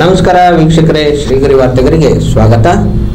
ನಮಸ್ಕಾರ ವೀಕ್ಷಕರೇ, ಶ್ರೀಗರಿ ವಾರ್ತೆಗರಿಗೆ ಸ್ವಾಗತ.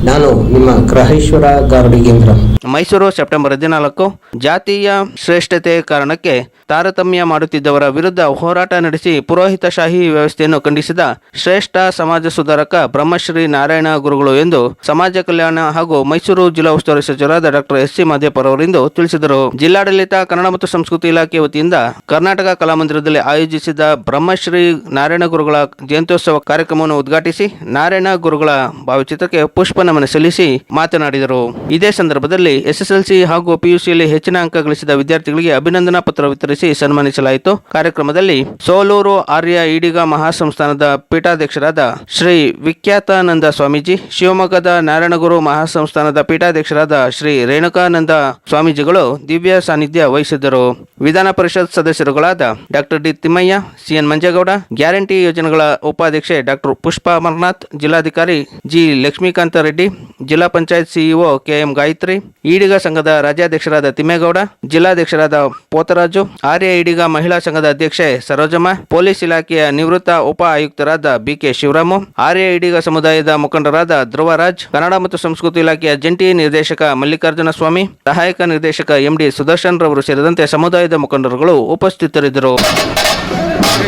ನಾನು ನಿಮ್ಮ ಗ್ರಹೇಶ್ವರ ಗಾರ್ಡಿಗೇಂದ್ರ ಮೈಸೂರು ಸೆಪ್ಟೆಂಬರ್ ಹದಿನಾಲ್ಕು, ಜಾತಿಯ ಶ್ರೇಷ್ಠತೆ ಕಾರಣಕ್ಕೆ ತಾರತಮ್ಯ ಮಾಡುತ್ತಿದ್ದವರ ವಿರುದ್ಧ ಹೋರಾಟ ನಡೆಸಿ ಪುರೋಹಿತಶಾಹಿ ವ್ಯವಸ್ಥೆಯನ್ನು ಖಂಡಿಸಿದ ಶ್ರೇಷ್ಠ ಸಮಾಜ ಸುಧಾರಕ ಬ್ರಹ್ಮಶ್ರೀ ನಾರಾಯಣ ಗುರುಗಳು ಎಂದು ಸಮಾಜ ಕಲ್ಯಾಣ ಹಾಗೂ ಮೈಸೂರು ಜಿಲ್ಲಾ ಉಸ್ತುವಾರಿ ಸಚಿವರಾದ ಡಾಕ್ಟರ್ ಎಸ್ ಸಿ ಮಾದೇಪರ್ ಅವರಿಂದು ತಿಳಿಸಿದರು. ಜಿಲ್ಲಾಡಳಿತ, ಕನ್ನಡ ಮತ್ತು ಸಂಸ್ಕೃತಿ ಇಲಾಖೆ ವತಿಯಿಂದ ಕರ್ನಾಟಕ ಕಲಾಮಂದಿರದಲ್ಲಿ ಆಯೋಜಿಸಿದ ಬ್ರಹ್ಮಶ್ರೀ ನಾರಾಯಣ ಗುರುಗಳ ಜಯಂತ್ಯೋತ್ಸವ ಕಾರ್ಯಕ್ರಮವನ್ನು ಉದ್ಘಾಟಿಸಿ ನಾರಾಯಣ ಗುರುಗಳ ಭಾವಚಿತ್ರಕ್ಕೆ ಪುಷ್ಪ ನಮನ ಸಲ್ಲಿಸಿ ಮಾತನಾಡಿದರು. ಇದೇ ಸಂದರ್ಭದಲ್ಲಿ ಎಸ್ಎಸ್ಎಲ್ಸಿ ಹಾಗೂ ಪಿಯುಸಿಯಲ್ಲಿ ಹೆಚ್ಚಿನ ಅಂಕ ಗಳಿಸಿದ ವಿದ್ಯಾರ್ಥಿಗಳಿಗೆ ಅಭಿನಂದನಾ ಪತ್ರ ವಿತರಿಸಿ ಸನ್ಮಾನಿಸಲಾಯಿತು. ಕಾರ್ಯಕ್ರಮದಲ್ಲಿ ಸೋಲೂರು ಆರ್ಯ ಈಡಿಗ ಮಹಾಸಂಸ್ಥಾನದ ಪೀಠಾಧ್ಯಕ್ಷರಾದ ಶ್ರೀ ವಿಖ್ಯಾತಾನಂದ ಸ್ವಾಮೀಜಿ, ಶಿವಮೊಗ್ಗದ ನಾರಾಯಣಗುರು ಮಹಾಸಂಸ್ಥಾನದ ಪೀಠಾಧ್ಯಕ್ಷರಾದ ಶ್ರೀ ರೇಣುಕಾನಂದ ಸ್ವಾಮೀಜಿಗಳು ದಿವ್ಯ ಸಾನ್ನಿಧ್ಯ ವಹಿಸಿದ್ದರು. ವಿಧಾನ ಪರಿಷತ್ ಸದಸ್ಯರುಗಳಾದ doctor D Thimmaiah C N Manjegowda, guarantee ಯೋಜನೆಗಳ ಉಪಾಧ್ಯಕ್ಷೆ ಡಾಕ್ಟರ್ ಪುಷ್ಪಾ ಅಮರ್ನಾಥ್ ಜಿಲ್ಲಾಧಿಕಾರಿ G. Lakshmikantha Reddy, Zilla Panchayat CEO K M Gayathri, Ediga ಸಂಘದ ರಾಜ್ಯಾಧ್ಯಕ್ಷರಾದ ತಿಮ್ಮೇಗೌಡ, ಜಿಲ್ಲಾಧ್ಯಕ್ಷರಾದ ಪೋತರಾಜು, ಆರ್ಯ ಈಡಿಗ ಮಹಿಳಾ ಸಂಘದ ಅಧ್ಯಕ್ಷೆ ಸರೋಜಮ್ಮ, ಪೊಲೀಸ್ ಇಲಾಖೆಯ ನಿವೃತ್ತ ಉಪ ಆಯುಕ್ತರಾದ ಬಿಕೆ ಶಿವರಾಮು, ಆರ್ಯ ಈಡಿಗ ಸಮುದಾಯದ ಮುಖಂಡರಾದ ಧ್ರುವರಾಜ್, ಕನ್ನಡ ಮತ್ತು ಸಂಸ್ಕೃತಿ ಇಲಾಖೆಯ ಜಂಟಿ ನಿರ್ದೇಶಕ ಮಲ್ಲಿಕಾರ್ಜುನ ಸ್ವಾಮಿ, ಸಹಾಯಕ ನಿರ್ದೇಶಕ ಎಂಡಿ ಸುದರ್ಶನ್ ರವರು ಸೇರಿದಂತೆ ಸಮುದಾಯದ ಮುಖಂಡರುಗಳು ಉಪಸ್ಥಿತರಿದ್ದರು.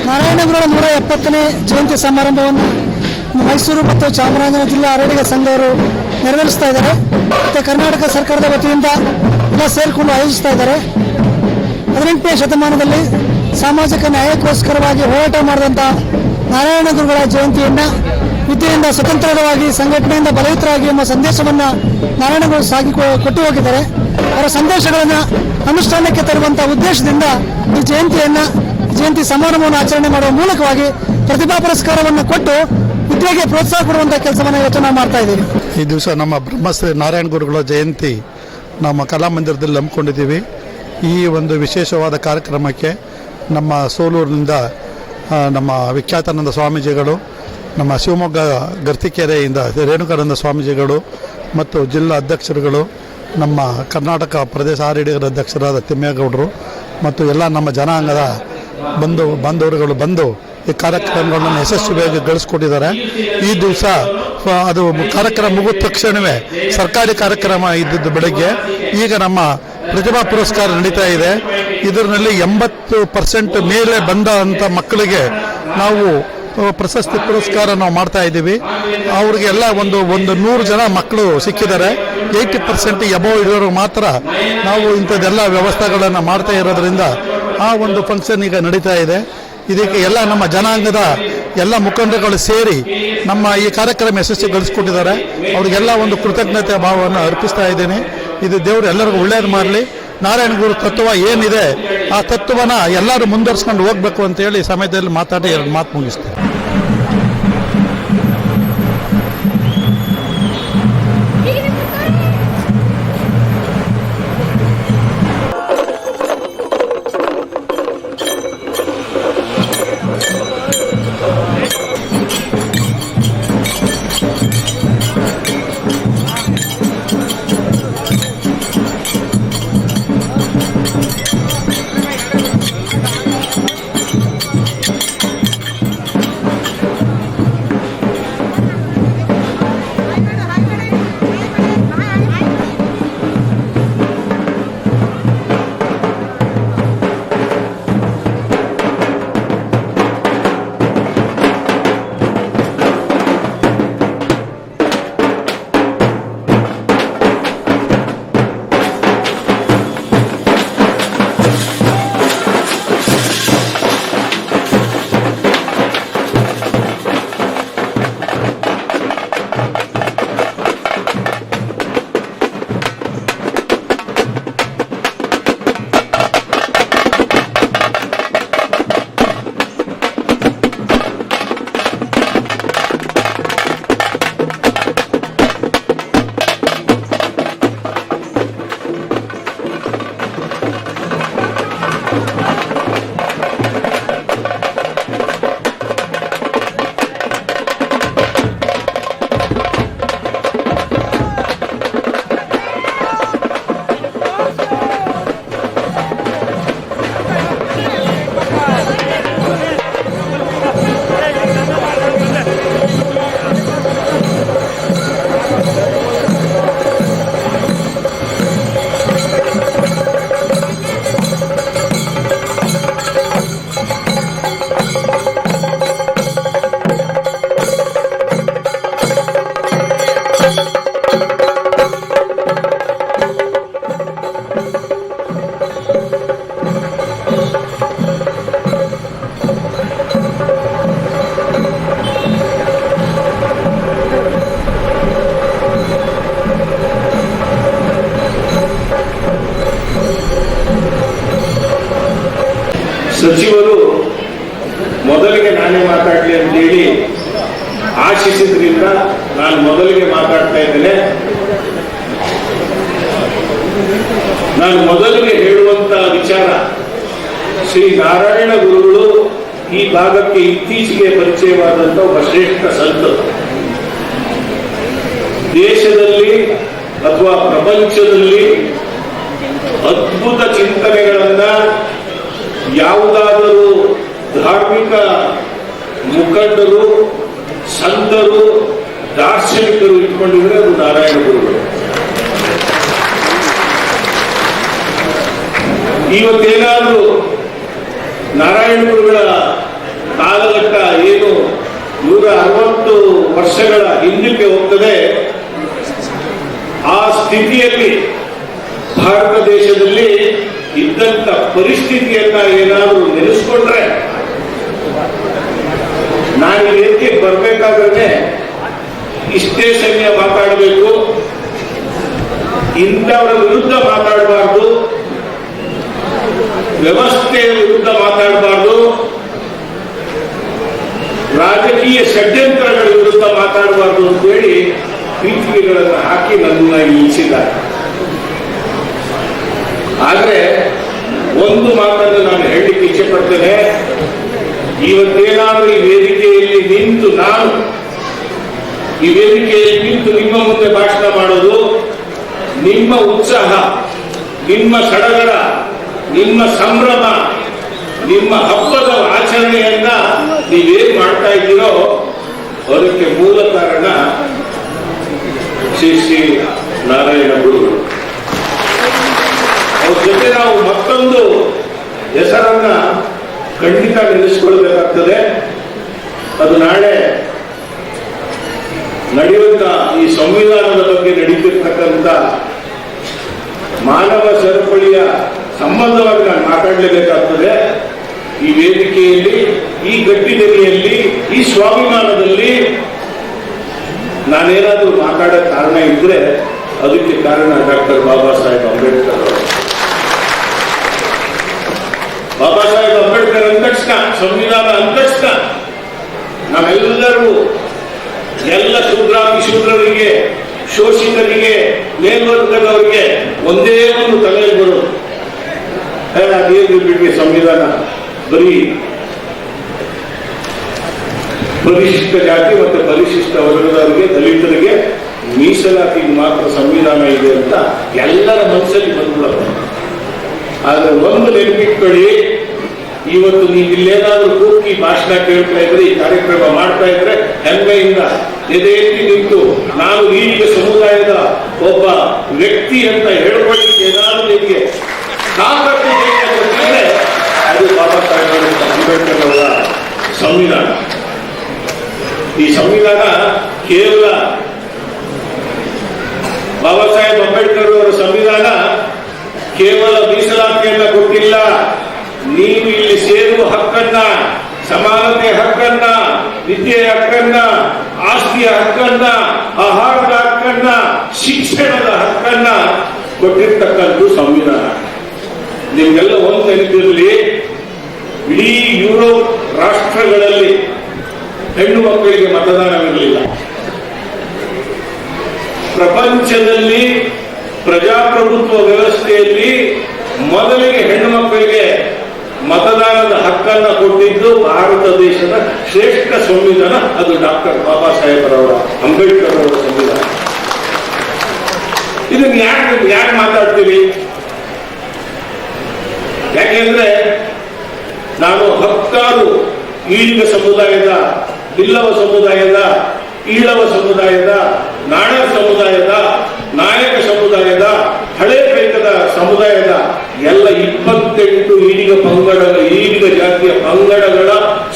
ನಾರಾಯಣಗುರುಗಳ ನೂರ ಎಪ್ಪತ್ತನೇ ಜಯಂತಿ ಸಮಾರಂಭವನ್ನು ಮೈಸೂರು ಮತ್ತು ಚಾಮರಾಜನಗರ ಜಿಲ್ಲಾ ಆರೋಗ್ಯ ಸಂಘವರು ನೆರವೇರಿಸ್ತಾ ಇದ್ದಾರೆ. ಮತ್ತು ಕರ್ನಾಟಕ ಸರ್ಕಾರದ ವತಿಯಿಂದ ಎಲ್ಲ ಸೇರಿಕೊಂಡು ಆಯೋಜಿಸ್ತಾ ಇದ್ದಾರೆ. ಹದಿನೆಂಟನೇ ಶತಮಾನದಲ್ಲಿ ಸಾಮಾಜಿಕ ನ್ಯಾಯಕ್ಕೋಸ್ಕರವಾಗಿ ಹೋರಾಟ ಮಾಡಿದಂಥ ನಾರಾಯಣ ಗುರುಗಳ ಜಯಂತಿಯನ್ನು ವಿದ್ಯೆಯಿಂದ ಸ್ವತಂತ್ರವಾಗಿ, ಸಂಘಟನೆಯಿಂದ ಬಲಯುತರಾಗಿ ಎಂಬ ಸಂದೇಶವನ್ನು ನಾರಾಯಣಗುರು ಸಾಗಿ ಕೊಟ್ಟು ಹೋಗಿದ್ದಾರೆ ಅವರ ಸಂದೇಶಗಳನ್ನು ಅನುಷ್ಠಾನಕ್ಕೆ ತರುವಂಥ ಉದ್ದೇಶದಿಂದ ಈ ಜಯಂತಿಯನ್ನು ಜಯಂತಿ ಸಮಾರಂಭವನ್ನು ಆಚರಣೆ ಮಾಡುವ ಮೂಲಕವಾಗಿ ಪ್ರತಿಭಾ ಪುರಸ್ಕಾರವನ್ನು ಕೊಟ್ಟು ವಿದ್ಯೆಗೆ ಪ್ರೋತ್ಸಾಹ ಕೊಡುವಂಥ ಕೆಲಸವನ್ನು ನಾವು ಮಾಡ್ತಾ ಇದ್ದೀವಿ. ಈ ದಿವಸ ನಮ್ಮ ಬ್ರಹ್ಮಶ್ರೀ ನಾರಾಯಣ ಗುರುಗಳ ಜಯಂತಿ ನಮ್ಮ ಕಲಾಮಂದಿರದಲ್ಲಿ ಹಮ್ಮಿಕೊಂಡಿದ್ದೀವಿ. ಈ ಒಂದು ವಿಶೇಷವಾದ ಕಾರ್ಯಕ್ರಮಕ್ಕೆ ನಮ್ಮ ಸೋಲೂರಿನಿಂದ ನಮ್ಮ ವಿಖ್ಯಾತಾನಂದ ಸ್ವಾಮೀಜಿಗಳು, ನಮ್ಮ ಶಿವಮೊಗ್ಗ ಗರ್ತಿಕೆರೆಯಿಂದ ರೇಣುಕಾನಂದ ಸ್ವಾಮೀಜಿಗಳು ಮತ್ತು ಜಿಲ್ಲಾ ಅಧ್ಯಕ್ಷರುಗಳು, ನಮ್ಮ ಕರ್ನಾಟಕ ಪ್ರದೇಶ ಆರ್ ಅಧ್ಯಕ್ಷರಾದ ತಿಮ್ಮೇಗೌಡರು ಮತ್ತು ಎಲ್ಲ ನಮ್ಮ ಜನಾಂಗದ ಬಂಧು ಬಾಂಧವರುಗಳು ಬಂದು ಈ ಕಾರ್ಯಕ್ರಮಗಳನ್ನು ಯಶಸ್ವಿಯಾಗಿ ಗಳಿಸ್ಕೊಟ್ಟಿದ್ದಾರೆ. ಈ ದಿವಸ ಅದು ಕಾರ್ಯಕ್ರಮ ಮುಗಿದ ತಕ್ಷಣವೇ ಸರ್ಕಾರಿ ಕಾರ್ಯಕ್ರಮ ಇದ್ದಿದ್ದು ಬೆಳಗ್ಗೆ. ಈಗ ನಮ್ಮ ಪ್ರತಿಭಾ ಪುರಸ್ಕಾರ ನಡೀತಾ ಇದೆ. ಇದರಲ್ಲಿ ಎಂಬತ್ತು ಪರ್ಸೆಂಟ್ ಮೇಲೆ ಬಂದಂಥ ಮಕ್ಕಳಿಗೆ ನಾವು ಪ್ರಶಸ್ತಿ ಪುರಸ್ಕಾರ ನಾವು ಮಾಡ್ತಾ ಇದ್ದೀವಿ. ಅವ್ರಿಗೆಲ್ಲ ಒಂದು ಒಂದು ನೂರು ಜನ ಮಕ್ಕಳು ಸಿಕ್ಕಿದ್ದಾರೆ. ಏಯ್ಟಿ ಪರ್ಸೆಂಟ್ ಎಬೋ ಇರೋರು ಮಾತ್ರ ನಾವು ಇಂಥದ್ದೆಲ್ಲ ವ್ಯವಸ್ಥೆಗಳನ್ನು ಮಾಡ್ತಾ ಇರೋದ್ರಿಂದ ಆ ಒಂದು ಫಂಕ್ಷನ್ ಈಗ ನಡೀತಾ ಇದೆ. ಇದಕ್ಕೆ ಎಲ್ಲ ನಮ್ಮ ಜನಾಂಗದ ಎಲ್ಲ ಮುಖಂಡರುಗಳು ಸೇರಿ ನಮ್ಮ ಈ ಕಾರ್ಯಕ್ರಮ ಯಶಸ್ವಿಗೊಳಿಸ್ಕೊಟ್ಟಿದ್ದಾರೆ ಅವ್ರಿಗೆಲ್ಲ ಒಂದು ಕೃತಜ್ಞತೆ ಭಾವವನ್ನು ಅರ್ಪಿಸ್ತಾ ಇದ್ದೀನಿ. ಇದು ದೇವರು ಎಲ್ಲರಿಗೂ ಒಳ್ಳೇದು ಮಾಡಲಿ. ನಾರಾಯಣ ಗುರು ತತ್ವ ಏನಿದೆ, ಆ ತತ್ವನ ಎಲ್ಲರೂ ಮುಂದುವರ್ಸ್ಕೊಂಡು ಹೋಗ್ಬೇಕು ಅಂತೇಳಿ ಸಮಯದಲ್ಲಿ ಮಾತಾಡಿ ಎರಡು ಮಾತು ಮುಗಿಸ್ತೇನೆ. ಇದ್ದೇನೆ. ನಾನು ಮೊದಲಿಗೆ ಹೇಳುವಂತ ವಿಚಾರ, ಶ್ರೀ ನಾರಾಯಣ ಗುರುಗಳು ಈ ಭಾಗಕ್ಕೆ ಇತ್ತೀಚೆಗೆ ಪರಿಚಯವಾದಂತ ಒಬ್ಬ ಶ್ರೇಷ್ಠ ಸಂತರು ದೇಶದಲ್ಲಿ ಅಥವಾ ಪ್ರಪಂಚದಲ್ಲಿ ಅದ್ಭುತ ಚಿಂತನೆಗಳನ್ನ ಯಾವುದಾದರೂ ಧಾರ್ಮಿಕ ಮುಖಂಡರು, ಸಂತರು ದಾರ್ಶನಿಕರು ಇಟ್ಕೊಂಡಿದ್ರೆ ಅದು ನಾರಾಯಣ ಗುರುಗಳು. ಇವತ್ತೇನಾದ್ರೂ ನಾರಾಯಣ ಗುರುಗಳ ಕಾಲಘಟ್ಟ ಏನು ನೂರ ಅರವತ್ತು ವರ್ಷಗಳ ಹಿಂದಕ್ಕೆ ಹೋಗ್ತದೆ, ಆ ಸ್ಥಿತಿಯಲ್ಲಿ ಭಾರತ ದೇಶದಲ್ಲಿ ಇದ್ದಂತ ಪರಿಸ್ಥಿತಿಯನ್ನ ಏನಾದರೂ ನೆನೆಸ್ಕೊಂಡ್ರೆ ನಾನು ಇದಕ್ಕೆ ಬರ್ಬೇಕಾದ್ರೆ ಇಷ್ಟೇ ಸಮಯ ಮಾತಾಡಬೇಕು. ಇಂಥವರ ವಿರುದ್ಧ ಮಾತಾಡಬಾರ್ದು. ವ್ಯವಸ್ಥೆಯ ವಿರುದ್ಧ ಮಾತಾಡಬಾರ್ದು. ರಾಜಕೀಯ ಷಡ್ಯಂತ್ರಗಳ ವಿರುದ್ಧ ಮಾತಾಡಬಾರ್ದು ಅಂತ ಹೇಳಿ ಪೀಠಿಗೆಗಳನ್ನು ಹಾಕಿ ನನ್ನ ಇಳಿಸಿದ್ದಾರೆ ಆದರೆ ಒಂದು ಮಾತನ್ನು ನಾನು ಹೇಳಲಿಕ್ಕೆ ಇಚ್ಛೆ ಪಡ್ತೇನೆ. ಇವತ್ತೇನಾದರೂ ಈ ವೇದಿಕೆಯಲ್ಲಿ ನಿಂತು ನಾನು ಈ ವೇದಿಕೆಯಲ್ಲಿ ನಿಂತು ನಿಮ್ಮ ಮುಂದೆ ಭಾಷಣ ಮಾಡೋದು ನಿಮ್ಮ ಉತ್ಸಾಹ, ನಿಮ್ಮ ಸಡಗರ, ನಿಮ್ಮ ಸಂಭ್ರಮ, ನಿಮ್ಮ ಹಬ್ಬದ ಆಚರಣೆಯನ್ನ ನೀವೇನ್ ಮಾಡ್ತಾ ಇದ್ದೀರೋ ಅದಕ್ಕೆ ಮೂಲ ಕಾರಣ ಶ್ರೀ ಶ್ರೀ ನಾರಾಯಣ ಗುರುಗಳು. ಅವ್ರ ಜೊತೆ ನಾವು ಮತ್ತೊಂದು ಹೆಸರನ್ನ ಖಂಡಿತ ನೆನೆಸ್ಕೊಳ್ಬೇಕಾಗ್ತದೆ. ಅದು ನಾಳೆ ನಡೆಯುವಂತ ಈ ಸಂವಿಧಾನದ ಬಗ್ಗೆ ನಡೀತಿರ್ತಕ್ಕಂಥ ಮಾನವ ಸರಪಳಿಯ ಸಂಬಂಧವಾಗಿ ನಾನು ಮಾತಾಡಲೇಬೇಕಾಗ್ತದೆ. ಈ ವೇದಿಕೆಯಲ್ಲಿ, ಈ ಗಟ್ಟಿದೆಲೆಯಲ್ಲಿ, ಈ ಸ್ವಾಭಿಮಾನದಲ್ಲಿ ನಾನೇನಾದರೂ ಮಾತಾಡೋ ಕಾರಣ ಇದ್ರೆ ಅದಕ್ಕೆ ಕಾರಣ ಡಾಕ್ಟರ್ ಬಾಬಾ ಸಾಹೇಬ್ ಅಂಬೇಡ್ಕರ್ ಅವರು. ಬಾಬಾ ಸಾಹೇಬ್ ಅಂಬೇಡ್ಕರ್ ಅಂದ ತಕ್ಷಣ, ಸಂವಿಧಾನ ಅಂದ ತಕ್ಷಣ ನಾವೆಲ್ಲರೂ ಎಲ್ಲ ಶೂದ್ರ ಶೂದ್ರರಿಗೆ ಶೋಷಿತರಿಗೆ, ಮೇಲ್ವರ್ಗದವರಿಗೆ ಒಂದೇ ಒಂದು ತಲೆಯಲ್ಲಿ ಬರೋದು ಅದೇನು ಸಂವಿಧಾನ. ಬರೀ ಪರಿಶಿಷ್ಟ ಜಾತಿ ಮತ್ತು ಪರಿಶಿಷ್ಟ ವರ್ಗದವರಿಗೆ, ದಲಿತರಿಗೆ ಮೀಸಲಾತಿ ಮಾತ್ರ ಸಂವಿಧಾನ ಇದೆ ಅಂತ ಎಲ್ಲರ ಮನಸ್ಸಲ್ಲಿ ಬಂದ್ಬಿಡುತ್ತೆ. ಆದ್ರೆ ಒಂದು ನೆನಪಿಟ್ಕೊಳ್ಳಿ ಇವತ್ತು ನೀವು ಇಲ್ಲೇನಾದ್ರೂ ಕೂಗಿ ಭಾಷಣ ಕೇಳ್ತಾ ಇದ್ರೆ, ಈ ಕಾರ್ಯಕ್ರಮ ಮಾಡ್ತಾ ಇದ್ರೆ, ಹೆಮ್ಮೆಯಿಂದ ಎದೆಯಲ್ಲಿ ನಿಂತು ನಾನು ಈಗ ಸಮುದಾಯದ ಒಬ್ಬ ವ್ಯಕ್ತಿ ಅಂತ ಹೇಳ್ಕೊಳ್ಳಿಕ್ಕೆ ಏನಾದ್ರೂ ನಿಮಗೆ ಅದು ಬಾಬಾ ಸಾಹೇಬ್ ಅಂಬೇಡ್ಕರ್ ಅವರ ಸಂವಿಧಾನ. ಈ ಸಂವಿಧಾನ ಕೇವಲ ಬಾಬಾ ಸಾಹೇಬ್ ಅಂಬೇಡ್ಕರ್ ಅವರ ಸಂವಿಧಾನ ಕೇವಲ ಮೀಸಲಾತಿಯನ್ನ ಕೊಟ್ಟಿಲ್ಲ. ನೀವು ಇಲ್ಲಿ ಸೇರುವ ಹಕ್ಕನ್ನ, ಸಮಾನತೆ ಹಕ್ಕನ್ನ, ವಿದ್ಯೆಯ ಹಕ್ಕನ್ನ, ಆಸ್ತಿಯ ಹಕ್ಕನ್ನ, ಆಹಾರದ ಹಕ್ಕನ್ನ, ಶಿಕ್ಷಣದ ಹಕ್ಕನ್ನ ಕೊಟ್ಟಿರ್ತಕ್ಕಂಥ ಸಂವಿಧಾನ. ನಿಮ್ಗೆಲ್ಲ ಒಂದು ನೆನಪಿರಲಿ ಇಡೀ ಯುರೋಪ್ ರಾಷ್ಟ್ರಗಳಲ್ಲಿ ಹೆಣ್ಣು ಮಕ್ಕಳಿಗೆ ಮತದಾನವಿರಲಿಲ್ಲ. ಪ್ರಪಂಚದಲ್ಲಿ ಪ್ರಜಾಪ್ರಭುತ್ವ ವ್ಯವಸ್ಥೆಯಲ್ಲಿ ಮೊದಲಿಗೆ ಹೆಣ್ಣು ಮಕ್ಕಳಿಗೆ ಮತದಾನದ ಹಕ್ಕನ್ನ ಕೊಟ್ಟಿದ್ದು ಭಾರತ ದೇಶದ ಶ್ರೇಷ್ಠ ಸಂವಿಧಾನ, ಅದು ಡಾಕ್ಟರ್ ಬಾಬಾ ಸಾಹೇಬರವರ ಅಂಬೇಡ್ಕರ್ ಅವರ ಸಂವಿಧಾನ ಇದನ್ನ ಯಾಕೆ ಯಾಕೆ ಮಾತಾಡ್ತೀವಿ ಯಾಕೆಂದ್ರೆ ನಾನು ಹತ್ತಾರು ಈಳಿಗ ಸಮುದಾಯದ, ಬಿಲ್ಲವ ಸಮುದಾಯದ, ಈಳವ ಸಮುದಾಯದ ನಾಡ ಸಮುದಾಯದ, ನಾಯಕ ಸಮುದಾಯದ, ಹಳೆ ಬೇಕದ ಸಮುದಾಯದ ಎಲ್ಲ ಇಪ್ಪತ್ತೆಂಟು ಈಡಿಗ ಪಂಗಡ ಜಾತಿಯ ಪಂಗಡಗಳ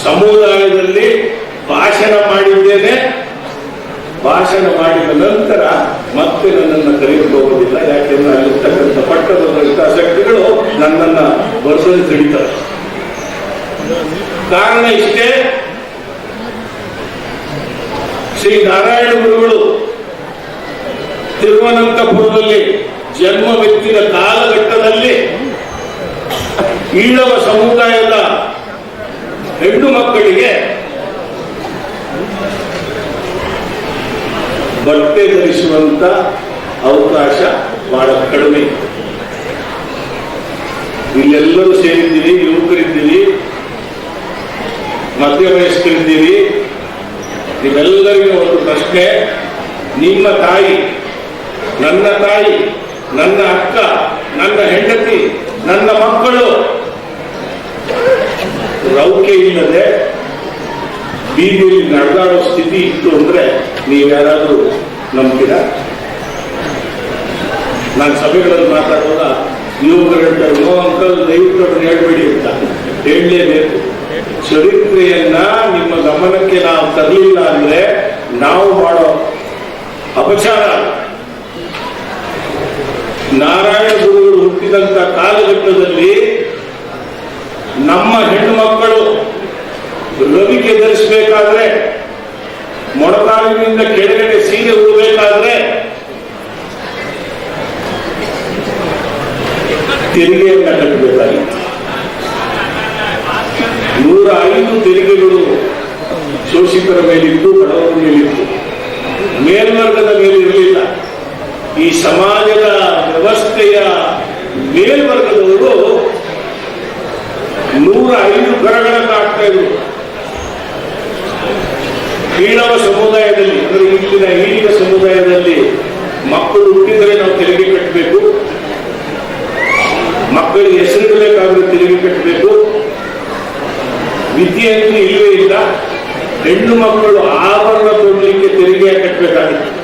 ಸಮುದಾಯದಲ್ಲಿ ಭಾಷಣ ಮಾಡಿದ್ದೇನೆ. ಭಾಷಣ ಮಾಡಿದ ನಂತರ ಮತ್ತೆ ನನ್ನನ್ನು ಕರೆಯಲು ಹೋಗೋದಿಲ್ಲ ಯಾಕೆಂದ್ರೆ ಅಲ್ಲಿರ್ತಕ್ಕಂಥ ಪಟ್ಟದ ಹಿತಾಸಕ್ತಿಗಳು ನನ್ನನ್ನ ಬರೆಸಲು ತಿಳಿತಾರೆ ಕಾರಣ ಇಷ್ಟೇ. ಶ್ರೀ ನಾರಾಯಣ ಗುರುಗಳು ತಿರುವನಂತಪುರದಲ್ಲಿ ವ್ಯಕ್ತಿಯ ಕಾಲಘಟ್ಟದಲ್ಲಿ ಈಳವ ಸಮುದಾಯದ ಹೆಣ್ಣು ಮಕ್ಕಳಿಗೆ ಬಟ್ಟೆ ಧರಿಸುವಂತ ಅವಕಾಶ ಬಹಳ ಕಡಿಮೆ. ಇಲ್ಲೆಲ್ಲರೂ ಸೇರಿದ್ದೀವಿ ಯುವಕರಿದ್ದೀವಿ ಮಧ್ಯವಯಸ್ಕರಿದ್ದೀವಿ ನಿಮ್ಮೆಲ್ಲರಿಗೂ ಒಂದು ಪ್ರಶ್ನೆ. ನಿಮ್ಮ ತಾಯಿ, ನನ್ನ ತಾಯಿ, ನನ್ನ ಅಕ್ಕ, ನನ್ನ ಹೆಂಡತಿ ನನ್ನ ಮಕ್ಕಳು. ರೌಕೆ ಇಲ್ಲದೆ ಬೀದಿಯಲ್ಲಿ ನಡೆದಾಡೋ ಸ್ಥಿತಿ ಇತ್ತು ಅಂದ್ರೆ ನೀವು ಯಾರಾದರೂ ನಂಬ್ತೀರಾ? ನಾನು ಸಭೆಗಳಲ್ಲಿ ಮಾತಾಡುವಾಗ ಯುವಕರು ಹೇಳ್ತಾರೆ ನೋ ಅಂಕಲ್ ದಯವಿಟ್ಟು ಅವ್ರನ್ನ ಹೇಳ್ಬೇಡಿ ಅಂತ. ಹೇಳಲೇಬೇಕು. ಚರಿತ್ರೆಯನ್ನ ನಿಮ್ಮ ಗಮನಕ್ಕೆ ನಾವು ತರಲಿಲ್ಲ ಅಂದ್ರೆ ನಾವು ಮಾಡೋ ಅಪಚಾರ. ನಾರಾಯಣ ಗುರುಗಳು ಹುಟ್ಟಿದಂತ ಕಾಲಘಟ್ಟದಲ್ಲಿ ನಮ್ಮ ಹೆಣ್ಣು ಮಕ್ಕಳು ರವಿಕೆ ಧರಿಸಬೇಕಾದ್ರೆ ಮೊಡಕಾಲಿನಿಂದ ಕೆಳಗಡೆ ಸೀರೆ ಉಡಬೇಕಾದ್ರೆ ತೆರಿಗೆಯನ್ನ ಕಟ್ಟಬೇಕಾಗಿತ್ತು. ನೂರ ಐದು ತೆರಿಗೆಗಳು ಶೋಷಿತರ ಮೇಲಿತ್ತು, ಬಡವರ ಮೇಲಿತ್ತು. ಮೇಲ್ವರ್ಗದ ಮೇಲೆ ಇರಲಿಲ್ಲ. ಈ ಸಮಾಜದ ವ್ಯವಸ್ಥೆಯ ಮೇಲ್ವರ್ಗದವರು ನೂರ ಐದು ಕರಗಳನ್ನು ಹಾಕ್ತಾ ಇದ್ರು ಈಳವ ಸಮುದಾಯದಲ್ಲಿ, ಅಂದರೆ ಇಲ್ಲಿನ ಈಳಿನ ಸಮುದಾಯದಲ್ಲಿ ಮಕ್ಕಳು ಹುಟ್ಟಿದರೆ ನಾವು ತೆರಿಗೆ ಕಟ್ಟಬೇಕು. ಮಕ್ಕಳಿಗೆ ಹೆಸರಿಡಬೇಕಾದ್ರೆ ತೆರಿಗೆ ಕಟ್ಟಬೇಕು. ವಿದ್ಯೆಯನ್ನು ಇಲ್ಲವೇ ಇಲ್ಲ. ಹೆಣ್ಣು ಮಕ್ಕಳು ಆಭರಣ ಕೊಡಲಿಕ್ಕೆ ತೆರಿಗೆ ಕಟ್ಟಬೇಕಾಗಿತ್ತು.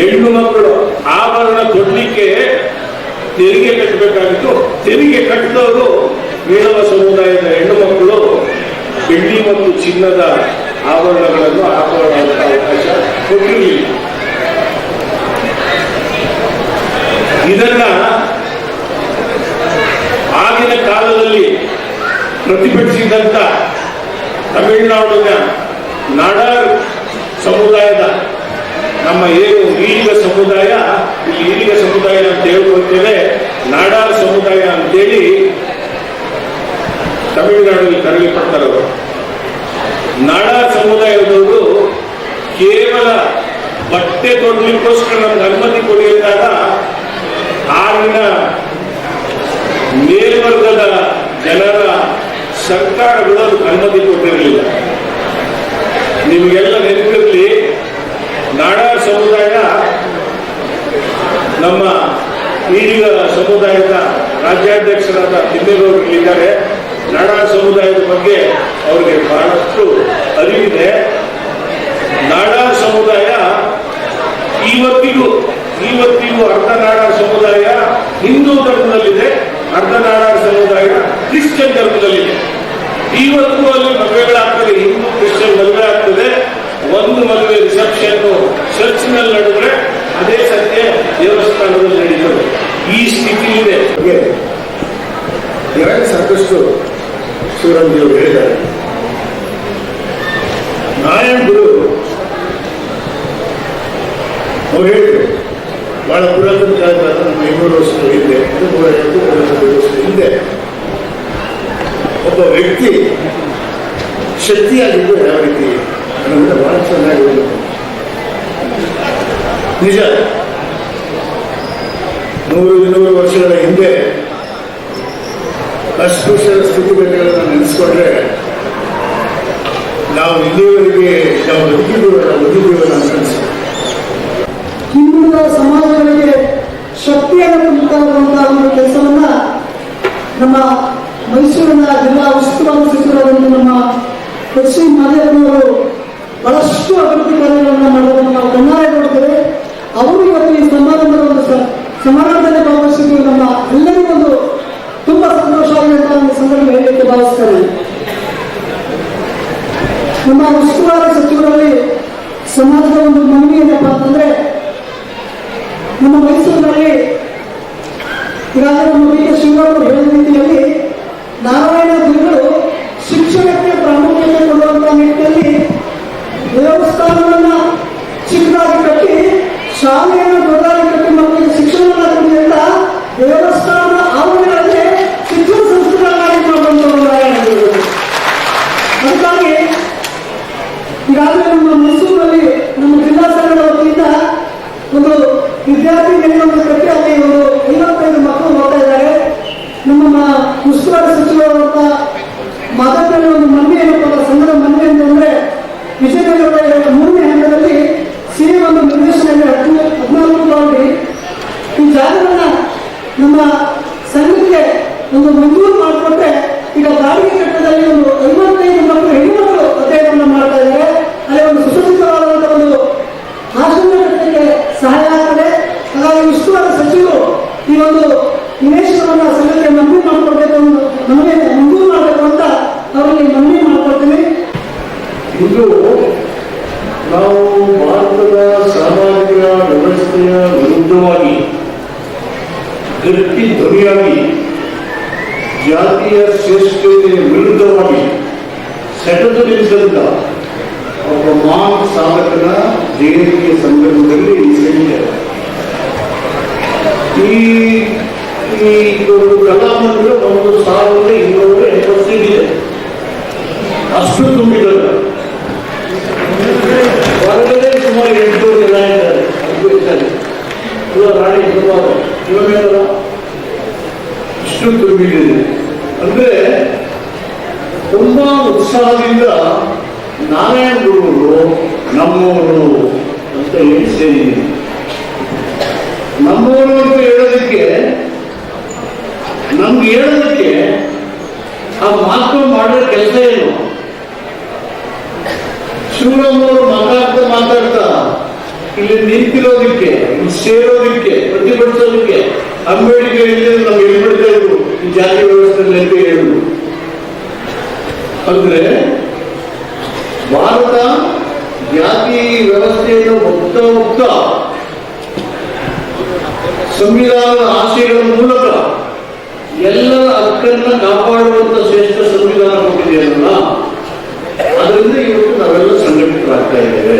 ಹೆಣ್ಣು ಮಕ್ಕಳು ಆಭರಣ ಕೊಡ್ಲಿಕ್ಕೆ ತೆರಿಗೆ ಕಟ್ಟಬೇಕಾಗಿತ್ತು. ತೆರಿಗೆ ಕಟ್ಟಿದವರು ಮೇಳವ ಸಮುದಾಯದ ಹೆಣ್ಣು ಮಕ್ಕಳು ಬೆಳ್ಳಿ ಮತ್ತು ಚಿನ್ನದ ಆಭರಣಗಳನ್ನು ಆಭರಣ ಅವಕಾಶ ಕೊಟ್ಟಿರಲಿಲ್ಲ. ಇದನ್ನ ಆಗಿನ ಕಾಲದಲ್ಲಿ ಪ್ರತಿಭಟಿಸಿದಂತ ತಮಿಳುನಾಡಿನ ನಾಡಾರ್ ಸಮುದಾಯದ ನಮ್ಮ ಏನು ಈಳಿಗ ಸಮುದಾಯ ಇಲ್ಲಿ ಈಳಿಗ ಸಮುದಾಯ ಅಂತ ಹೇಳ್ಕೊಳ್ತೇವೆ ನಾಡಾರ್ ಸಮುದಾಯ ಅಂತೇಳಿ ತಮಿಳುನಾಡಿನಲ್ಲಿ ಅವರು ನಾಡಾರ್ ಸಮುದಾಯದವರು ಕೇವಲ ಬಟ್ಟೆ ತೊಡಲಿಕ್ಕೋಸ್ಕರ ನಮ್ಗೆ ಅನುಮತಿ ಕೊಡಿದಾಗ ಆಗಿನ ಮೇಲ್ವರ್ಗದ ಜನರ ಸರ್ಕಾರಗಳು ಅದಕ್ಕೆ ಅನುಮತಿ ಕೊಟ್ಟಿರಲಿಲ್ಲ. ನಿಮಗೆಲ್ಲ ನೆನಪಿರಲಿ ನಾಡ ಸಮುದಾಯ ನಮ್ಮ ಈಡಿಗ ಸಮುದಾಯದ ರಾಜ್ಯಾಧ್ಯಕ್ಷರಾದ ತಿಮ್ಮೇಗೌಡರು ನಾಡಾರ್ ಸಮುದಾಯದ ಬಗ್ಗೆ ಅವರಿಗೆ ಬಹಳಷ್ಟು ಅರಿವಿದೆ. ನಾಡಾ ಸಮುದಾಯ ಇವತ್ತಿಗೂ ಇವತ್ತಿಗೂ ಅರ್ಧ ನಾಡಾರ್ ಸಮುದಾಯ ಹಿಂದೂ ಧರ್ಮದಲ್ಲಿದೆ ಅರ್ಧ ನಾಡಾರ್ ಸಮುದಾಯ ಕ್ರಿಶ್ಚಿಯನ್ ಧರ್ಮದಲ್ಲಿದೆ. ಇವತ್ತು ಅಲ್ಲಿ ಮದುವೆಗಳಾಗ್ತದೆ, ಹಿಂದೂ ಕ್ರಿಶ್ಚಿಯನ್ ಮದುವೆ ಆಗ್ತದೆ. ಒಂದು ಮದುವೆ ರಿಸೆಪ್ಷನ್ ಚರ್ಚ್ನಲ್ಲಿ ನಡೆದ್ರೆ ಅದೇ ಸತ್ಯ ದೇವಸ್ಥಾನದಲ್ಲಿ ನಡೀತದೆ. ಈ ಸ್ಥಿತಿ ಇದೆ ಸಾಕಷ್ಟು ಶಿವರಂಜಿಯವರು ಹೇಳಿದ್ದಾರೆ ನಾರಾಯಣ ಗುರು ಹೇಳಿದ್ರು, ಬಹಳ ಪುರಾತನ ಕಾಲದ ನಮ್ಮ ಇನ್ನೂರು ವರ್ಷದ ಹಿಂದೆ ಹಿಂದೆ, ಒಬ್ಬ ವ್ಯಕ್ತಿ ಶಕ್ತಿಯಾಗಿದ್ದು ಯಾವ ರೀತಿ ಅನ್ನೋದನ್ನ ಬಹಳ ಚೆನ್ನಾಗಿ. ನಿಜ ನೂರು ಇನ್ನೂರು ವರ್ಷಗಳ ಹಿಂದೆ ಅಸ್ಪೃಶ್ಯರ ಸ್ಥಿತಿಗತಿಗಳನ್ನು ನೆನೆಸ್ಕೊಂಡ್ರೆ ನಾವು ಇಲ್ಲಿಯವರೆಗೆ ನಾವು ಬದುಕಿದ್ದೀವಲ್ಲ ಬದುಕಿದ್ದೀವಲ್ಲ ಅಂತ ಹಿಂದುಳಿದ ಸಮಾಜಗಳಿಗೆ ಶಕ್ತಿಯನ್ನು ತುಂಬುವಂತಹ ಒಂದು ಕೆಲಸವನ್ನ ನಮ್ಮ ಮೈಸೂರಿನ ಜಿಲ್ಲಾ ಉಸ್ತುವಾರಿ ಸಚಿವರಾದಂತಹ ನಮ್ಮ ಕೃಷಿ ಮಾದೇವನವರು ಬಹಳಷ್ಟು ಅಭಿವೃದ್ಧಿ ಕಾರ್ಯಗಳನ್ನು ಮಾಡೋದನ್ನು ನಾವು ಕಣ್ಣಾರೆ ನೋಡ್ತೇವೆ ಅವರು ಇವತ್ತು ಈ ಸಮಾರಂಭದ ಒಂದು ಸಮಾರಂಭದಲ್ಲಿ ಭಾಗವಹಿಸಿದ್ದು ನಮ್ಮ ಎಲ್ಲರಿಗೂ ಒಂದು ನಮ್ಮ ಉಸ್ತುವಾರಿ ಸಚಿವರಲ್ಲಿ ಸಮಾಜದ ಒಂದು ಮನವಿ ಅಂತಂದ್ರೆ ನಮ್ಮ ಮೈಸೂರಿನಲ್ಲಿ ಶಿವರಾಮ್ ಹೇಳಿದ ರೀತಿಯಲ್ಲಿ ನಾರಾಯಣ ಗುರುಗಳು ಶಿಕ್ಷಣಕ್ಕೆ ಪ್ರಾಮುಖ್ಯತೆ ಕೊಡುವಂತಹ ನಿಟ್ಟಿನಲ್ಲಿ ದೇವಸ್ಥಾನವನ್ನ ಚಿಕ್ಕದಾಗಿ ಕಟ್ಟಿ ಶಾಲೆಯನ್ನು ದೊಡ್ಡದಾಗಿ ಕಟ್ಟಿ ಮಕ್ಕಳಿಗೆ ಶಿಕ್ಷಣವನ್ನು ಕೊಡಿ ಅಂತ ದೇವಸ್ಥಾನದ ಆವರಣಗಳಲ್ಲೇ ಶಿಕ್ಷಣ ಸಂಸ್ಥೆಗಳನ್ನಾಗಿ ಮಾಡುವಂತಹ ನಾರಾಯಣ ಗುರುಗಳು ಎನ್ನುವ ಪ್ರಕ್ರಿಯೆಯಲ್ಲಿ ಒಂದು ಐವತ್ತೈದು ಮಕ್ಕಳು ಓದ್ತಾ ಇದ್ದಾರೆ ನಮ್ಮ ಮ- ಉಸ್ತುವಾರಿ ಸಚಿವರಾದಂಥ ಮಾದಪ್ಪನ ಒಂದು ಮನವಿ ಏನಪ್ಪ ಅಂದ್ರೆ ಸಂಘದ ಮನವಿ ಅಂತಂದ್ರೆ ವಿಜಯನಗರದ ಮೂರನೇ ಹಂತದಲ್ಲಿ ಸಿ ಒಂದು ನಿರ್ದೇಶನ ಇದೆ ಹದಿಮೂರು ಹದಿನಾಲ್ಕು ಬಾರಿ ಈ ಜಾಗವನ್ನ ನಮ್ಮ ಸಂಘಕ್ಕೆ ಒಂದು ಮಂಜೂರು ಮಾಡಿಕೊಟ್ರೆ ಈಗ ಬಾಡಿಗೆ ಕಟ್ಟಡದಲ್ಲಿ ಒಂದು ಐವತ್ತೈದು ಮಕ್ಕಳು ಹೆಣ್ಣುಮಕ್ಕಳು ಅಧ್ಯಯನವನ್ನು ಮಾಡ್ತಾ ಇದ್ದಾರೆ ಅಲ್ಲಿ ಒಂದು ಸುಸಜ್ಜಿತವಾದಂತಹ ಒಂದು ಆಶ್ರಮ ಕಟ್ಟಡಕ್ಕೆ ಸಹಾಯ ಆಗ್ತದೆ ಹಾಗಾಗಿ ವಿಶ್ವವಾದ ಸಚಿವರು ಈ ಒಂದು ನಿವೇಶನವನ್ನ ಸಂಘಕ್ಕೆ ಮಂಜೂರು ಮಾಡಿಕೊಡ್ಬೇಕು ಅಂತ ನಮಗೆ ಮಂಜೂರು ಮಾಡಬೇಕು ಅಂತ ಅವರಿಗೆ ಮನವಿ ಮಾಡಿಕೊಡ್ತೀನಿ ಇದು ನಾವು ಭಾರತದ ಸಾಮಾಜಿಕ ವ್ಯವಸ್ಥೆಯ ವಿರುದ್ಧವಾಗಿ ಗಟ್ಟಿ ಧ್ವನಿಯಾಗಿ ಜಾತಿಯ ಶ್ರೇಷ್ಠತೆಯ ವಿರುದ್ಧವಾಗಿ ಸೆಟದು ನಿಲ್ಲಿಸಿದಂತ ಒಬ್ಬ ಮಹಾನ್ ಸಾಧಕನ ಜಯಂತಿಯ ಸಂದರ್ಭದಲ್ಲಿ ಈ ಸಂಖ್ಯೆ ಈ ಈ ಕಲಾಮಂದಿರ ಒಂದು ಸಾವಿರದ ಇನ್ನೂರ ಎಂಬತ್ತು ಸೀಟ್ ಇದೆ. ಅಷ್ಟು ತುಂಬಿದ್ದಾರೆ ಹೊರಗಡೆ ಸುಮಾರು ಎಂಟುನೂರು ಜನ ಇದ್ದಾರೆ. ಇದ್ದಾರೆ ರಾಣಿ ಸುಮಾರು ಇವಾಗ ಇಷ್ಟು ತುಂಬಿದೆ. ಅಂದ್ರೆ ತುಂಬಾ ಉತ್ಸಾಹದಿಂದ ನಾರಾಯಣ ಗುರುಗಳು ನಮ್ಮವರು ಅಂತ ಹೇಳಿ ಸೇರಿದ್ದೀನಿ ನಮ್ಮವರು ಅಂತ ಹೇಳೋದಕ್ಕೆ ನಮ್ಗೆ ಹೇಳೋದಕ್ಕೆ ಆ ಮಾತು ಮಾಡೋ ಕೆಲಸ ಏನು? ಶಿವರಾಮವರು ಮಾತಾಡ್ತಾ ಮಾತಾಡ್ತಾ ಇಲ್ಲಿ ನಿಂತಿರೋದಕ್ಕೆ ಸೇರೋದಕ್ಕೆ, ಪ್ರತಿಭಟಿಸೋದಕ್ಕೆ ಅಂಬೇಡ್ಕರ್ ಇಲ್ಲಿ ನಾವು ಎಲ್ಲಿ ಇದ್ರು. ಈ ಜಾತಿ ವ್ಯವಸ್ಥೆ ಅಂತ ಹೇಳಿದ್ರು. ಅಂದ್ರೆ ಭಾರತ ಜಾತಿ ವ್ಯವಸ್ಥೆಯನ್ನು ಮುಕ್ತ ಮುಕ್ತ ಸಂವಿಧಾನದ ಆಶಯಗಳ ಮೂಲಕ ಎಲ್ಲರ ಹಕ್ಕನ್ನ ಕಾಪಾಡುವಂತ ಶ್ರೇಷ್ಠ ಸಂವಿಧಾನ ಕೊಟ್ಟಿದೆಯಲ್ಲ. ಅದರಿಂದ ಇವತ್ತು ನಾವೆಲ್ಲ ಸಂಘಟಿತರಾಗ್ತಾ ಇದ್ದೇವೆ.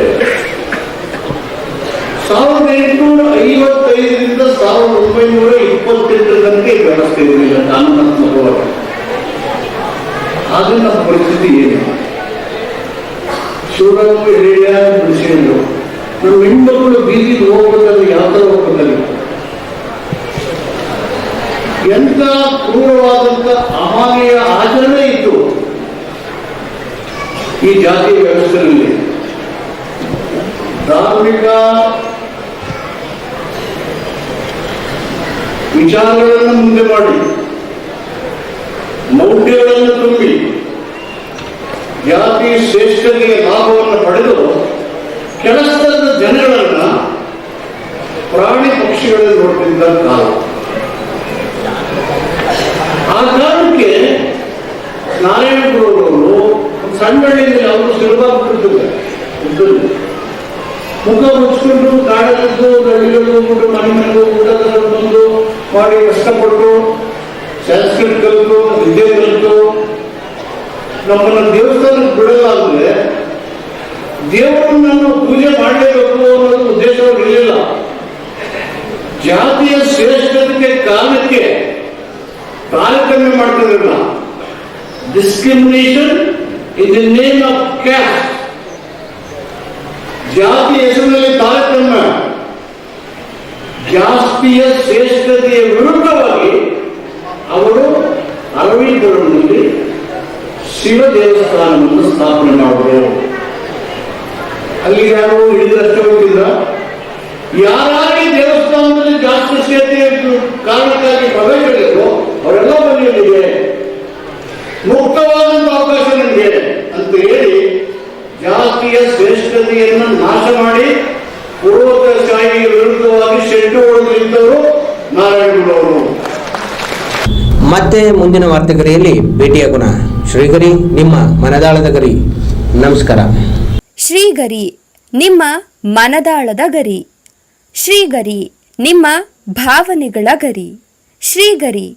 ಸಾವಿರದ ಎಂಟುನೂರ ಐವತ್ತೈದರಿಂದ ಸಾವಿರದ ಒಂಬೈನೂರ ಇಪ್ಪತ್ತೆಂಟರ ತನಕ ವ್ಯವಸ್ಥೆ ಇರಲಿಲ್ಲ ಕಾನೂನಾತ್ಮಕವಾಗಿ ಆದ್ರೆ ನಮ್ಮ ಪರಿಸ್ಥಿತಿ ಏನು? ಶಿವರಾಮ ಬಿಡಿಸಿದ್ರು ನಮ್ಮ ಹೆಣ್ಮಕ್ಳು ಬೀದಿಗೆ ಹೋಗ್ಬೇಕಾದ್ರೆ ಯಾವ ಥರ ಹೋಗ್ಬೇಕಾಗಿತ್ತು? ಎಂತ ಕ್ರೂರವಾದಂತ ಅಮಾನೀಯ ಆಚರಣೆ ಇತ್ತು. ಈ ಜಾತಿ ವ್ಯವಸ್ಥೆಯಲ್ಲಿ. ಧಾರ್ಮಿಕ ವಿಚಾರಗಳನ್ನು ಮುಂದೆ ಮಾಡಿ. ಮೌಢ್ಯಗಳನ್ನು ತುಂಬಿ. ಜಾತಿ ಶ್ರೇಷ್ಠತೆಯ ಲಾಭವನ್ನು ಪಡೆದು ಕೆಲಸದ ಜನಗಳನ್ನ ಪ್ರಾಣಿ ಪಕ್ಷಿಗಳಲ್ಲಿ ನೋಡ್ತಿದ್ದ ಕಾಲ. ಆ ಕಾರಣಕ್ಕೆ ನಾರಾಯಣ ಗುರುಗಳು ಸಣ್ಣಳ್ಳಿಯಲ್ಲಿ ಅವರು ಸುಲಭವಾಗಿಬಿಟ್ಟಿದ್ದಾರೆ ಮುಖ ಮುಚ್ಕೊಂಡು ಕಾಡಲಿದ್ದು ಹಳ್ಳಿಗಳು ಹೋಗ್ಬಿಟ್ಟು ಮನೆ ಮನೆಗೆ ಊಟ ಬಂದು ಮಾಡಿ ಕಷ್ಟಪಟ್ಟು ಸಂಸ್ಕೃತ ಕಲಿತು, ವಿದ್ಯೆ ಕಲಿತು. ನಮ್ಮನ್ನ ದೇವಸ್ಥಾನಕ್ಕೆ ಬಿಡಲ್ಲ ಅಂದ್ರೆ ದೇವರನ್ನು ಪೂಜೆ ಮಾಡಲೇಬೇಕು ಅನ್ನೋದು ಉದ್ದೇಶ ಇರಲಿಲ್ಲ. ಜಾತಿಯ ಶ್ರೇಷ್ಠತೆಗೆ ಕಾರಣಕ್ಕೆ ತಾರತಮ್ಯ ಮಾಡ್ತಿರಲಿಲ್ಲ discrimination in the name of caste ಜಾತಿ ಹೆಸರಿನಲ್ಲಿ ತಾರತಮ್ಯ ಜಾಸ್ತಿಯ ಶ್ರೇಷ್ಠತೆಯ ವಿರುದ್ಧವಾಗಿ ಅವರು ಅರವಿಂದರಲ್ಲಿ ಶಿವ ದೇವಸ್ಥಾನವನ್ನು ಸ್ಥಾಪನೆ ಮಾಡಿದರು. ಅಲ್ಲಿ ಯಾರು ಹಿಡಿದಷ್ಟೇ ಹೋಗಿಲ್ಲ. ಯಾರಾಗಿ ದೇವಸ್ಥಾನದಲ್ಲಿ ಜಾಸ್ತಿ ಶ್ರೇಷ್ಠತೆಯ ಕಾರಣಕ್ಕಾಗಿ ಪ್ರವೇಶಗಳಿದ್ರು ಬನ್ನಿಯಲ್ಲಿದೆ ಮುಕ್ತವಾದಂತ ಅವಕಾಶ ನಿಮಗೆ ಅಂತ ಹೇಳಿ ಜಾತಿಯ ಶ್ರೇಷ್ಠತೆಯನ್ನು ನಾಶ ಮಾಡಿ ಪೂರ್ವಕಶಾಹಿಗೆ ವಿರುದ್ಧವಾಗಿ ಶೆಟ್ಟು ಹೊಡೆದು ನಿಂತವರು ನಾರಾಯಣಗುರು ಮತ್ತೆ ಮುಂದಿನ ವಾರ್ತೆಗರಿಯಲ್ಲಿ ಭೇಟಿಯಾಗೋಣ. ಶ್ರೀಗರಿ ನಿಮ್ಮ ಮನದಾಳದ ಗರಿ. ನಮಸ್ಕಾರ. ಶ್ರೀಗರಿ ನಿಮ್ಮ ಮನದಾಳದ ಗರಿ. ಶ್ರೀಗರಿ ನಿಮ್ಮ ಭಾವನೆಗಳ ಗರಿ. ಶ್ರೀಗರಿ